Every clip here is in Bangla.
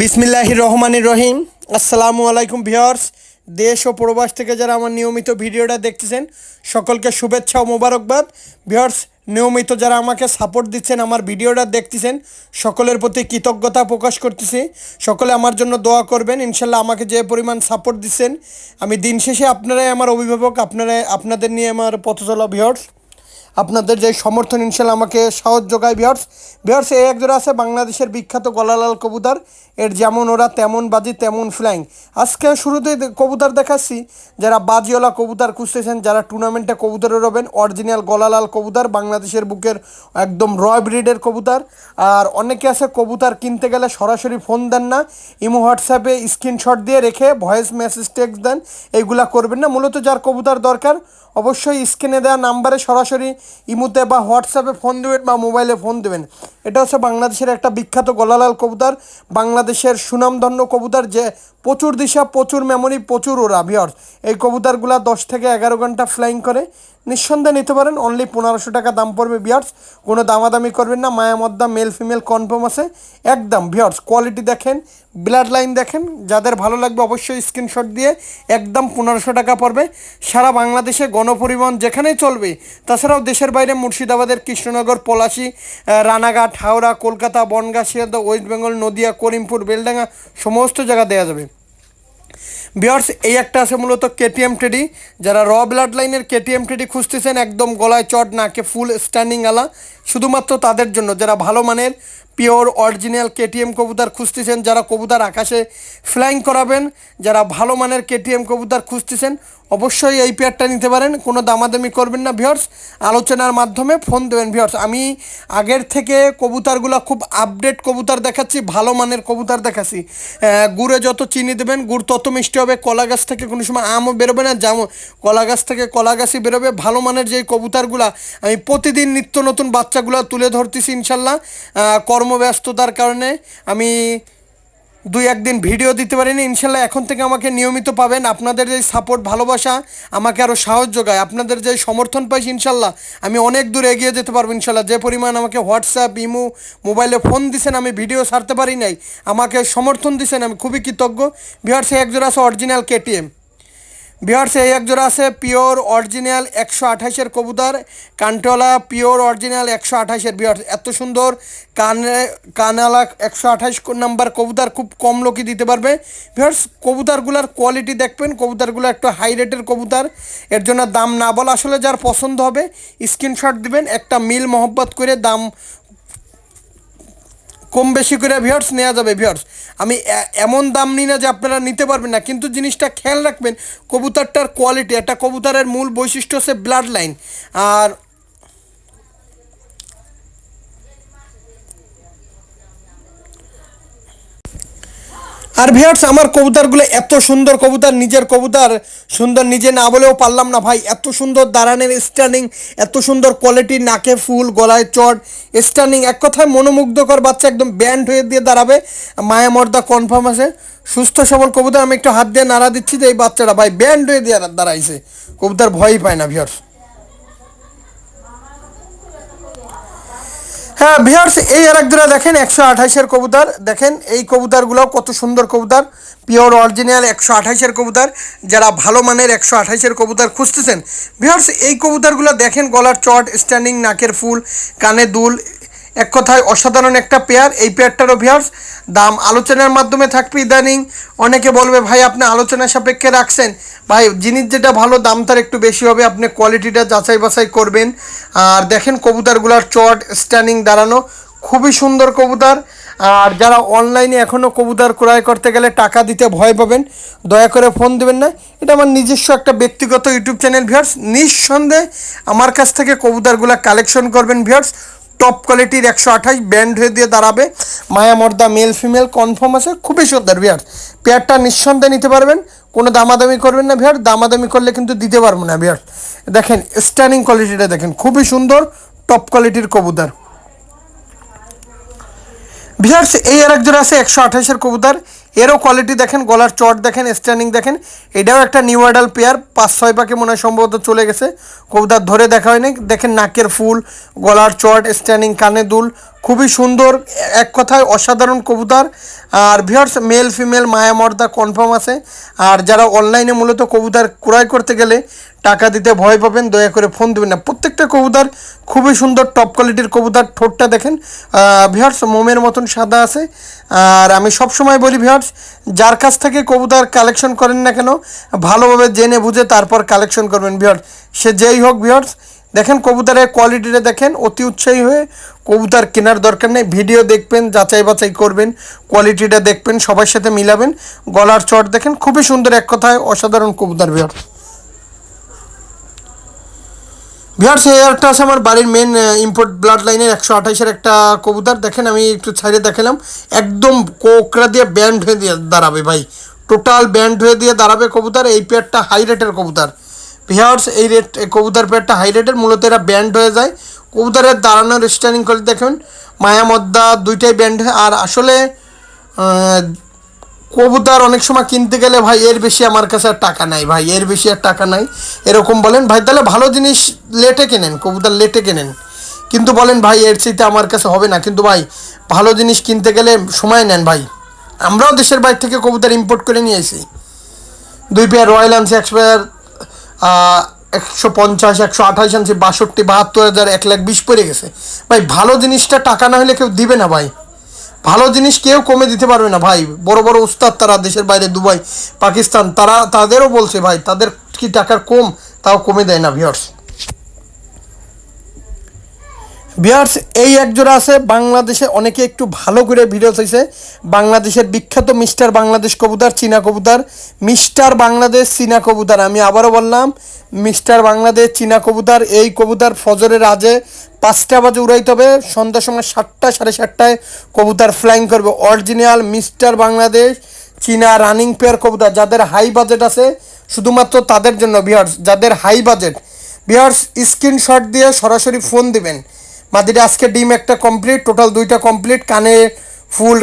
বিসমিল্লাহ রহমানির রহিম আসসালামু আলাইকুম ভিওর্স দেশ ও প্রবাস থেকে যারা আমার নিয়মিত ভিডিওটা দেখতেছেন, সকলকে শুভেচ্ছা ও মোবারকবাদ। ভিওর্স নিয়মিত যারা আমাকে সাপোর্ট দিচ্ছেন, আমার ভিডিওটা দেখতেছেন, সকলের প্রতি কৃতজ্ঞতা প্রকাশ করতেছি। সকলে আমার জন্য দোয়া করবেন। ইনশাল্লাহ আমাকে যে পরিমাণ সাপোর্ট দিচ্ছেন, আমি দিন শেষে আপনারাই আমার অভিভাবক, আপনারাই, আপনাদের নিয়ে আমার পথ চলা ভিওর্স আপনাদের যে সমর্থন, ইনশাল্লাহ আমাকে সাহস যোগায় বিহার্স। বিহার্স এই একজোড়া আছে বাংলাদেশের বিখ্যাত গলালাল কবুতর। এর যেমন ওরা, তেমন বাজি, তেমন ফ্লাইং আজকে শুরুতেই কবুতর দেখাচ্ছি। যারা বাজিওয়ালা কবুতর খুঁজতেছেন, যারা টুর্নামেন্টে কবুতরে রবেন অরিজিনাল গলালাল কবুতর, বাংলাদেশের বুকের একদম রয় ব্রিডের কবুতর। আর অনেকে আছে কবুতর কিনতে গেলে সরাসরি ফোন দেন না। ইমো হোয়াটসঅ্যাপে স্ক্রিনশট দিয়ে রেখে ভয়েস মেসেজ টেক্সট দেন। এইগুলা করবেন না। মূলত যার কবুতর দরকার, অবশ্যই স্ক্রিনে দেওয়া নাম্বারে সরাসরি ইমুতে বা হোয়াটসঅ্যাপে ফোন দেবেন বা মোবাইলে ফোন দেবেন। এটা হচ্ছে বাংলাদেশের একটা বিখ্যাত গোলালাল কবুতর, বাংলাদেশের সুনামধন্য কবুতর যে প্রচুর দিশা, প্রচুর মেমোরি প্রচুর ওরা ভিওর এই কবুতরগুলা দশ থেকে এগারো ঘণ্টা ফ্লাইং করে। নিঃসন্দেহে নিতে পারেন। অনলি পনেরোশো টাকা দাম পড়বে বিয়ার্স কোনো দামাদামি করবেন না। মায়া মদ্দা মেল ফিমেল কনফার্ম আছে। একদম ভিওর্স কোয়ালিটি দেখেন ব্লাড লাইন দেখেন। যাদের ভালো লাগবে অবশ্যই স্ক্রিনশট দিয়ে একদম পনেরোশো টাকা পড়বে। সারা বাংলাদেশে গণপরিবহন যেখানেই চলবে, তাছাড়াও দেশের বাইরে মুর্শিদাবাদের কৃষ্ণনগর, পলাশি রানাঘাট, হাওড়া, কলকাতা, বনগাঁ শিয়ালদা ওয়েস্ট বেঙ্গল, নদিয়া, করিমপুর, বেলডাঙ্গা, সমস্ত জায়গা দেওয়া যাবে। বিয়ার্স এই একটা আছে মূলত কেটিএম টেডি যারা র ব্লাড লাইনের কেটিএম টেডি খুঁজতেছেন, একদম গলায় চট, নাকে ফুল স্ট্যান্ডিং আলা। শুধুমাত্র তাদের জন্য, যারা ভালো মানের, পিওর, অরিজিনাল কেটিএম কবুতর খুঁজতেছেন, যারা কবুতর আকাশে ফ্লাইং করাবেন, যারা ভালো মানের কেটিএম কবুতর খুঁজতেছেন, অবশ্যই এই পেয়ারটা নিতে পারেন, কোনো দামাদামি করবেন না ভিওর্স আলোচনার মাধ্যমে ফোন দেবেন ভিওর্স আমি আগের থেকে কবুতরগুলো খুব আপডেট কবুতর দেখাচ্ছি, ভালো মানের কবুতর দেখাচ্ছি। গুড়ে যত চিনি দেবেন, গুড় তত মিষ্টি হবে, কলা গাছ থেকে কোনো সময় আমও বেরোবে না, জামও, কলা গাছ থেকে কলা গাছই বেরোবে। ভালো মানের যেই কবুতরগুলা আমি প্রতিদিন নিত্য নতুন বাচ্চাগুলো তুলে ধরতেছি ইনশাল্লাহ। কর্মব্যস্ততার কারণে আমি দুই একদিন ভিডিও দিতে পারিনি। ইনশাল্লাহ এখন থেকে আমাকে নিয়মিত পাবেন। আপনাদের যে সাপোর্ট ভালোবাসা আমাকে আরও সাহস যোগায়। আপনাদের যে সমর্থন পাইছি ইনশাল্লাহ, আমি অনেক দূর এগিয়ে যেতে পারব ইনশাল্লাহ। যে পরিমাণ আমাকে হোয়াটসঅ্যাপ ইমো মোবাইলে ফোন দিছেন, আমি ভিডিও ছাড়তে পারি নাই। আমাকে সমর্থন দিছেন, আমি খুবই কৃতজ্ঞ। বিহার সে একজোড়া আছে অরিজিনাল কেটিএম বিহার সে এক জোড়া আছে পিওর অরিজিনাল একশো আঠাশের কবুতর। কানটোলা পিওর অরিজিনাল একশো আঠাশের বিহার। এত সুন্দর কানে, কানালা একশো আঠাশ নাম্বার কবুতর খুব কম লোকই দিতে পারবে। বিহার্স, কবুতরগুলোর কোয়ালিটি দেখবেন, কবুতরগুলো একটু হাই রেটের কবুতর। এর জন্য দাম না বলা আসলে যার পছন্দ হবে স্ক্রিনশট দিবেন, একটা মিল মহব্বত করে দাম কম বেশি করে ভিওর্স নেওয়া যাবে ভিওর্স আমি এমন দাম নিই না যে আপনারা নিতে পারবেন না। কিন্তু জিনিসটা খেয়াল রাখবেন, কবুতরটার কোয়ালিটি একটা কবুতরের মূল বৈশিষ্ট্য হচ্ছে ব্লাড লাইন আর আর ভিউয়ার্স, আমার কবুতরগুলো এত সুন্দর কবুতর, নিজের কবুতর সুন্দর, নিজে না বলেও পারলাম না ভাই। এত সুন্দর দাঁড়ানের স্ট্যান্ডিং এত সুন্দর কোয়ালিটি নাকে ফুল, গলায় চট স্ট্যান্ডিং এক কথায় মনোমুগ্ধকর বাচ্চা, একদম ব্যান্ড হয়ে দিয়ে দাঁড়াবে। মায়া মর্দা কনফার্ম আছে। সুস্থ সবল কবুতর, আমি একটু হাত দিয়ে নাড়া দিচ্ছি যে এই বাচ্চাটা, ভাই ব্যান্ড হয়ে দিয়ে দাঁড়াইছে। কবুতর ভয়ই পায় না, ভিউয়ার্স। হ্যাঁ ভিওর্স এই আর একজোড়া দেখেন, একশো আঠাশের কবুতর। দেখেন, এই কবুতরগুলো কত সুন্দর কবুতর। পিওর অরিজিনাল একশো আঠাশের কবুতর। যারা ভালো মানের একশো আঠাশের কবুতর খুঁজতেছেন ভিওর্স এই কবুতরগুলো দেখেন, গলার চট স্ট্যান্ডিং নাকের ফুল, কানে দুল এক কথায় অসাধারণ একটা পেয়ার এই পেয়ারটারও ভিয়ার্স দাম আলোচনার মাধ্যমে থাকবে ইদানিং। অনেকে বলবে, ভাই, আপনি আলোচনা সাপেক্ষে রাখছেন। ভাই, জিনিস যেটা ভালো, দাম তার একটু বেশি হবে। আপনি কোয়ালিটিটা যাচাই বাছাই করবেন। আর দেখেন কবুতরগুলোর চট স্ট্যান্ডিং দাঁড়ানো। খুবই সুন্দর কবুতর। আর যারা অনলাইনে এখনও কবুতর ক্রয় করতে গেলে টাকা দিতে ভয় পাবেন, দয়া করে ফোন দেবেন না। এটা আমার নিজস্ব একটা ব্যক্তিগত ইউটিউব চ্যানেল, ভিউয়ার্স। নিঃসন্দেহে আমার কাছ থেকে কবুতরগুলো কালেকশন করবেন, ভিউয়ার্স। টপ কোয়ালিটির একশো আঠাশ ব্যান্ড হয়ে দিয়ে দাঁড়াবে। মায়া মর্দা মেল ফিমেল কনফার্ম আছে। খুবই সুন্দর ভিয়ার পেয়ারটা নিঃসন্দেহে নিতে পারবেন। কোনো দামাদামি করবেন না ভিয়ার দামাদামি করলে কিন্তু দিতে পারব না ভিয়ার দেখেন স্ট্যান্ডিং কোয়ালিটিটা দেখেন। খুবই সুন্দর টপ কোয়ালিটির কবুতর। ভিয়ার্স এই আর একজন আছে, একশো আঠাশের কবুতর। এরও কোয়ালিটি দেখেন, গলার চট দেখেন স্ট্যান্ডিং দেখেন। এটাও একটা নিউ অ্যাডাল পেয়ার পাঁচ, ছয় পাকে মনে হয় সম্ভবত চলে গেছে। কবুতার ধরে দেখা হয়নি। দেখেন নাকের ফুল, গলার চট স্ট্যান্ডিং কানে দুল। খুবই সুন্দর, এক কথায় অসাধারণ কবুতার। আর ভিওর্স মেল ফিমেল মায়ামর্দা কনফার্ম আছে। আর যারা অনলাইনে মূলত কবুতার ক্রয় করতে গেলে টাকা দিতে ভয় পাবেন, দয়া করে ফোন দেবেন না। প্রত্যেকটা কবুতর খুবই সুন্দর টপ কোয়ালিটির কবুতর, ঠোঁটটা দেখেন। ভিওর্স মোমের মতন সাদা আছে। আর আমি সবসময় বলি ভিওর্স যার কাছ থেকে কবুতর কালেকশন করেন না কেন, ভালোভাবে জেনে বুঝে তারপর কালেকশন করবেন ভিওর্স সে যেই হোক ভিওর্স দেখেন কবুতরের কোয়ালিটিটা দেখেন, অতি উৎসাহী হয়ে কবুতর কেনার দরকার নেই। ভিডিও দেখবেন, যাচাই বাছাই করবেন কোয়ালিটিটা দেখবেন, সবার সাথে মিলাবেন। গলার চট দেখেন, খুবই সুন্দর এক কথায় অসাধারণ কবুতর ভিওর ভিওর্স এই একটা আছে আমার বাড়ির মেন ইম্পোর্ট ব্লাড লাইনের একশো আঠাইশের একটা কবুতর। দেখেন, আমি একটু ছাইড়ে দেখালাম। একদম কোকরা দিয়ে ব্যান্ড হয়ে দিয়ে দাঁড়াবে ভাই। টোটাল ব্যান্ড হয়ে দিয়ে দাঁড়াবে কবুতর। এই পেয়ারটা হাই রেটের কবুতর। ভিওর্স এই রেট কবুতর পেয়ারটা হাই রেটের মূলত এরা ব্যান্ড হয়ে যায়। কবুতরের দাঁড়ানোর স্ট্যান্ডিং করে দেখেন মায়ামদ্দা দুইটাই ব্যান্ড আর আসলে কবুতর অনেক সময় কিনতে গেলে ভাই এর বেশি আমার কাছে আর টাকা নাই, ভাই এর বেশি আর টাকা নাই। এরকম বলেন, ভাই তাহলে ভালো জিনিস লেটে কেনেন, কবুতর লেটে কেনেন। কিন্তু বলেন, ভাই এর চাইতে আমার কাছে হবে না। কিন্তু ভাই, ভালো জিনিস কিনতে গেলে সময় নেন ভাই। আমরাও দেশের বাইরে থেকে কবুতর ইম্পোর্ট করে নিয়ে এসি দুই পেয়ার রয়্যাল আনছি, এক পেয়ার একশো পঞ্চাশ, একশো আঠাশ আনছি, বাষট্টি, বাহাত্তর হাজার, এক লাখ বিশ পড়ে গেছে। ভাই, ভালো জিনিসটা টাকা না হলে কেউ দিবে না ভাই। ভালো জিনিস কেউ কমে দিতে পারবে না, ভাই। বড় বড় উস্তাদ তারা দেশের বাইরে, দুবাই, পাকিস্তান, তারা, তাদেরও বলছে, ভাই, তাদের কি টাকার কম, তাও কমে দেয় না ভিওর্স বিয়ার্স এই একজোড়া আছে, বাংলাদেশে অনেকে একটু ভালো করে ভিডিও চাইছে। বাংলাদেশের বিখ্যাত মিস্টার বাংলাদেশ কবুতার, চীনা কবুতর। মিস্টার বাংলাদেশ, চীনা কবুতার, আমি আবারও বললাম, মিস্টার বাংলাদেশ, চীনা কবুতর, এই কবুতর ফজরের আজে পাঁচটা বাজে উড়াইতে হবে, সন্ধ্যার সময় সাতটা, সাড়ে সাতটায় কবুতার ফ্লাইং করবে। অরিজিনাল মিস্টার বাংলাদেশ, চীনা রানিং পেয়ার কবুতর, যাদের হাই বাজেট আছে, শুধুমাত্র তাদের জন্য বিয়ার্স যাদের হাই বাজেট বিয়ার্স স্ক্রিনশট দিয়ে সরাসরি ফোন দিবেন। মাদিটা আজকে ডিম একটা কমপ্লিট টোটাল দুইটা কমপ্লিট কানে ফুল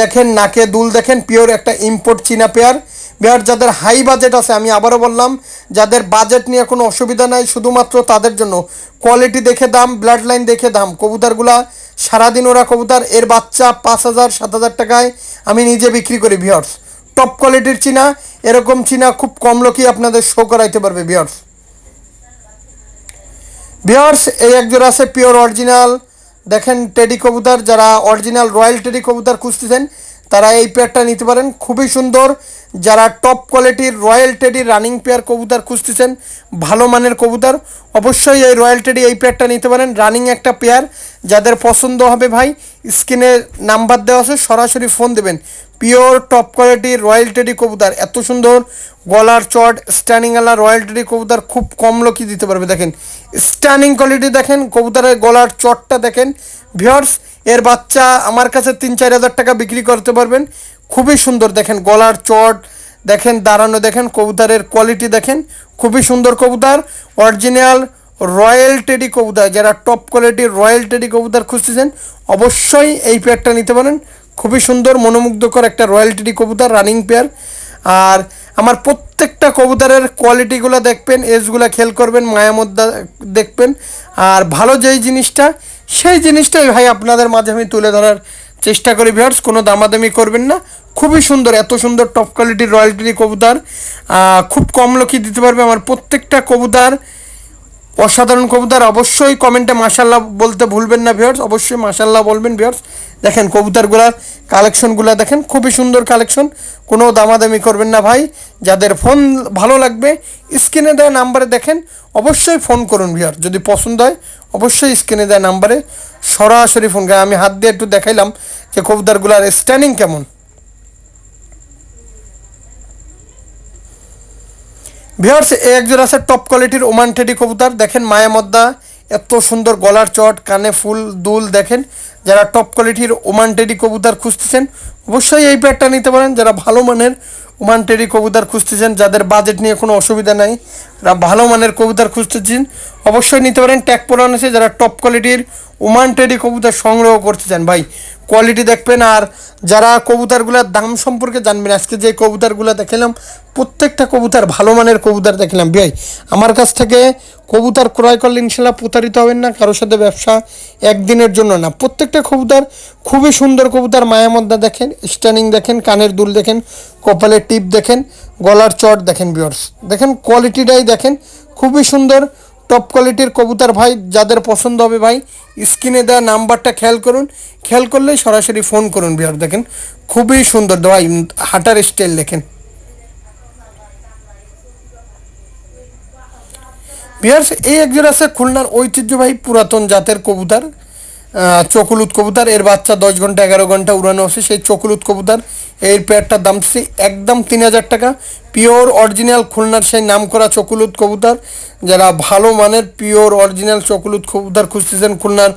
দেখেন, নাকে দুল দেখেন পিওর একটা ইম্পোর্ট চীনা পেয়ার বিহার, যাদের হাই বাজেট আছে, আমি আবারও বললাম, যাদের বাজেট নিয়ে কোনো অসুবিধা নাই, শুধুমাত্র তাদের জন্য। কোয়ালিটি দেখে দাম ব্লাড লাইন দেখে দাম। কবুতারগুলা সারাদিন ওরা কবুতার, এর বাচ্চা পাঁচ হাজার, সাত হাজার টাকায় আমি নিজে বিক্রি করি ভিওর্স টপ কোয়ালিটির চীনা, এরকম চীনা খুব কম লোকই আপনাদের শো করাইতে পারবে ভিওর্স বিয়ার্স এই একজোড়া আছে পিওর অরিজিনাল দেখেন টেডি কবুতর, যারা অরিজিনাল রয়্যাল টেডি কবুতর খুঁজতেছেন, তারা এই পেয়ারটা নিতে পারেন। খুবই সুন্দর। যারা টপ কোয়ালিটির রয়্যাল টেডি রানিং পেয়ার কবুতর খুঁজতেছেন, ভালো মানের কবুতর, অবশ্যই এই রয়্যাল টেডি এই পেয়ারটা নিতে পারেন। রানিং একটা পেয়ার যাদের পছন্দ হবে ভাই, স্ক্রিনে নাম্বার দেওয়া আছে, সরাসরি ফোন দেবেন। পিওর টপ কোয়ালিটির রয়্যাল টেডি কবুতর, এত সুন্দর গলার চট স্ট্যানিং আলা রয়্যাল টেডি কবুতর, খুব কম লোকই দিতে পারবে। দেখেন স্ট্যান্ডিং কোয়ালিটি দেখেন, কবুতরের গলার চটটা দেখেন। ভিওর্স এর বাচ্চা আমার কাছে তিন চার হাজার টাকা বিক্রি করতে পারবেন। খুবই সুন্দর দেখেন, গলার চট, দেখেন, দাঁড়ানো দেখেন, কবুতরের কোয়ালিটি দেখেন। খুবই সুন্দর কবুতর অরিজিনাল রয়্যাল টেডি কবুতর। যারা টপ কোয়ালিটির রয়্যাল টেডি কবুতর খুঁজতেছেন, অবশ্যই এই পেয়ারটা নিতে পারেন। খুবই সুন্দর, মনোমুগ্ধকর একটা রয়্যাল টেডি কবুতর রানিং পেয়ার আর আমার প্রত্যেকটা কবুতরের কোয়ালিটিগুলো দেখবেন এজগুলো খেল করবেন মায়ামদ্দা দেখবেন। আর ভালো যেই জিনিসটা, সেই জিনিসটাই ভাই আপনাদের মাঝে আমি তুলে ধরার চেষ্টা করি ভিউয়ার্স কোনো দামাদামি করবেন না। খুবই সুন্দর, এত সুন্দর টপ কোয়ালিটির রয়্যালটি কবুতর। খুব কম লোকই দিতে পারবে। আমার প্রত্যেকটা কবুতর অসাধারণ কবুতর, অবশ্যই কমেন্টে মাসাল্লাহ বলতে ভুলবেন না ভিউয়ার্স অবশ্যই মাসাল্লাহ বলবেন ভিউয়ার্স দেখেন কবুতরগুলার কালেকশনগুলো দেখেন, খুবই সুন্দর কালেকশন কোনো দামাদামি করবেন না ভাই। যাদের ফোন ভালো লাগবে স্ক্রিনে দেওয়া নাম্বারে দেখেন, অবশ্যই ফোন করুন ভিউয়ার যদি পছন্দ হয়, অবশ্যই স্ক্রিনে দেওয়া নাম্বারে সরাসরি ফোন করে। আমি হাত দিয়ে একটু দেখাইলাম যে কবুতরগুলার স্ট্যান্ডিং কেমন। ভিওর্স একজন আছে টপ কোয়ালিটির ওমান টেডি কবুতর। দেখেন মায়ামদ্দা এত সুন্দর গলার চট, কানে ফুল, দুল দেখেন। যারা টপ কোয়ালিটির ওমান টেডি কবুতর খুঁজতেছেন, অবশ্যই এই প্যাডটা নিতে পারেন। যারা ভালো মানের ওমান টেডি কবুতর খুঁজতেছেন, যাদের বাজেট নিয়ে কোনো অসুবিধা নাই, যারা ভালো মানের কবুতর খুঁজতেছেন, অবশ্যই নিতে পারেন। ট্যাগ পরান আছে, যারা টপ কোয়ালিটির ওমান টেডি কবুতর সংগ্রহ করতে চান ভাই কোয়ালিটি দেখবেন আর যারা কবুতরগুলোর দাম সম্পর্কে জানবেন, আজকে যে কবুতরগুলো দেখালাম, প্রত্যেকটা কবুতর ভালো মানের কবুতর দেখলাম। ভাই, আমার কাছ থেকে কবুতর ক্রয় করলে ইনশাল্লাহ প্রতারিত হবেন না, কারোর সাথে ব্যবসা একদিনের জন্য না। প্রত্যেকটা কবুতর, খুবই সুন্দর কবুতর মায়ামদ্দা দেখেন স্ট্যানিং দেখেন, কানের দুল দেখেন, কপালের টিপ দেখেন, গলার চট দেখেন বিয়ার্স দেখেন কোয়ালিটিটাই দেখেন, খুবই সুন্দর টপ কোয়ালিটির কবুতর ভাই, যাদের পছন্দ হবে ভাই, স্ক্রিনে দেওয়া নাম্বারটা খেয়াল করুন। খেয়াল করলেই সরাসরি ফোন করুন বিহার দেখেন, খুবই সুন্দর ভাই হাঁটার স্টাইল দেখেন। বিহার্স এই একজন আছে খুলনার ঐতিহ্যবাহী পুরাতন জাতের কবুতর। চকুলুত কবুতর, এর বাচ্চা দশ ঘণ্টা এগারো ঘণ্টা উড়ানো আছে। সেই চকুলুত কবুতর, এর পেয়ারটার দাম হচ্ছে একদম তিন হাজার টাকা। পিওর অরিজিনাল খুলনার সেই নাম করা চকুলুত কবুতর, যারা ভালো মানের পিওর অরিজিনাল চকুলুত কবুতর খুঁজতেছেন খুলনার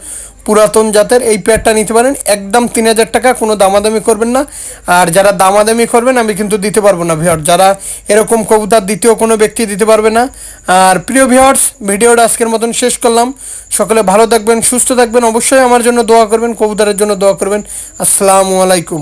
পুরাতন জাতের এই পেয়ারটা নিতে পারেন। একদম তিন হাজার টাকা কোনো দামাদামি করবেন না। আর যারা দামাদামি করবেন, আমি কিন্তু দিতে পারব না ভিওর যারা এরকম কবুতার দ্বিতীয় কোনো ব্যক্তি দিতে পারবে না। আর প্রিয় ভিওর্স ভিডিওটা আজকের মতন শেষ করলাম। সকলে ভালো থাকবেন, সুস্থ থাকবেন। অবশ্যই আমার জন্য দোয়া করবেন, কবুতারের জন্য দোয়া করবেন। আসসালামু আলাইকুম।